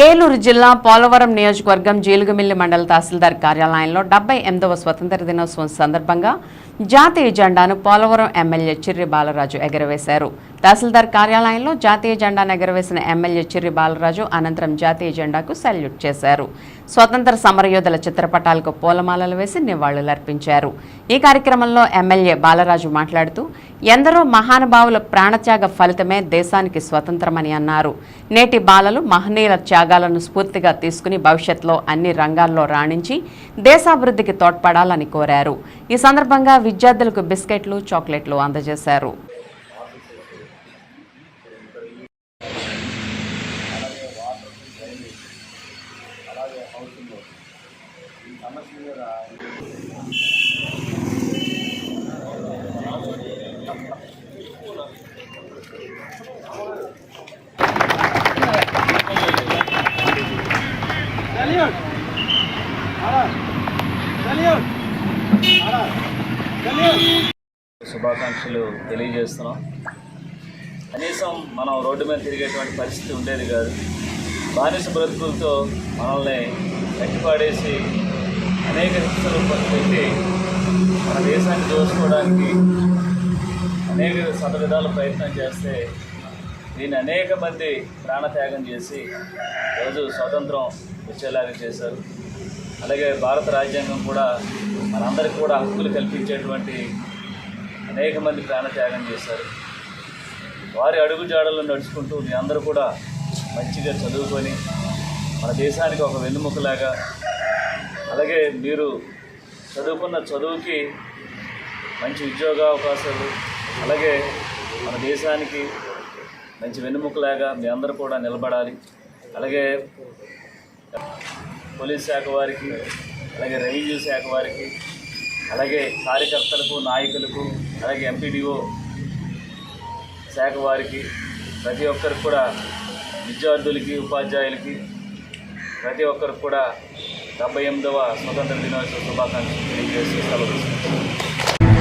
ఏలూరు జిల్లా పోలవరం నియోజకవర్గం జీలుగుమిల్లి మండల తహసీల్దార్ కార్యాలయంలో డెబ్బై ఎనిమిదవ స్వతంత్ర దినోత్సవం సందర్భంగా జాతీయ జెండాను పోలవరం ఎమ్మెల్యే చిర్రి బాలరాజు ఎగరవేశారు. తహసీల్దార్ కార్యాలయంలో జాతీయ జెండా ఎగరవేసిన ఎమ్మెల్యే చిర్రి బాలరాజు అనంతరం జాతీయ జెండాకు సెల్యూట్ చేశారు. స్వతంత్ర సమరయోధుల చిత్రపటాలకు పూలమాలలు వేసి నివాళులర్పించారు. ఈ కార్యక్రమంలో ఎమ్మెల్యే బాలరాజు మాట్లాడుతూ ఎందరో మహానుభావుల ప్రాణత్యాగ ఫలితమే దేశానికి స్వతంత్రమని అన్నారు. నేటి బాలలు మహనీయుల త్యాగాలను స్ఫూర్తిగా తీసుకుని భవిష్యత్తులో అన్ని రంగాల్లో రాణించి దేశాభివృద్ధికి తోడ్పడాలని కోరారు. ఈ సందర్భంగా విద్యార్థులకు బిస్కెట్లు చాక్లెట్లు అందజేశారు. శుభాకాంక్షలు తెలియజేస్తున్నాం. కనీసం మనం రోడ్డు మీద తిరిగేటువంటి పరిస్థితి ఉండేది కాదు. బానిస బ్రతుకులతో మనల్ని కట్టిపాడేసి అనేక హింసలు పెట్టి మన దేశాన్ని దోచుకోవడానికి అనేక శతవిధాల ప్రయత్నం చేస్తే దీన్ని అనేక మంది ప్రాణత్యాగం చేసి రోజు స్వతంత్రం వచ్చేలాగా చేశారు. అలాగే భారత రాజ్యాంగం కూడా మనందరికీ కూడా హక్కులు కల్పించేటువంటి అనేక మంది ప్రాణత్యాగం చేశారు. వారి అడుగుజాడల్లో నడుచుకుంటూ మీ అందరూ కూడా మంచిగా చదువుకొని మన దేశానికి ఒక వెన్నుముకలాగా అలాగే మీరు చదువుకున్న చదువుకి మంచి ఉద్యోగ అవకాశాలు అలాగే మన దేశానికి మంచి వెన్నుముకలాగా మీ అందరూ కూడా నిలబడాలి. అలాగే పోలీస్ శాఖ వారికి అలాగే రెవెన్యూ శాఖ వారికి అలాగే కార్యకర్తలకు నాయకులకు అలాగే ఎంపీడీఓ శాఖ వారికి ప్రతి ఒక్కరికి కూడా విద్యార్థులకి ఉపాధ్యాయులకి ప్రతి ఒక్కరికి కూడా డెబ్బై ఎనిమిదవ స్వతంత్ర దినోత్సవ శుభాకాంక్షలు తెలియజేసి సెలవు